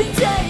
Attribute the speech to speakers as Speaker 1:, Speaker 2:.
Speaker 1: คิ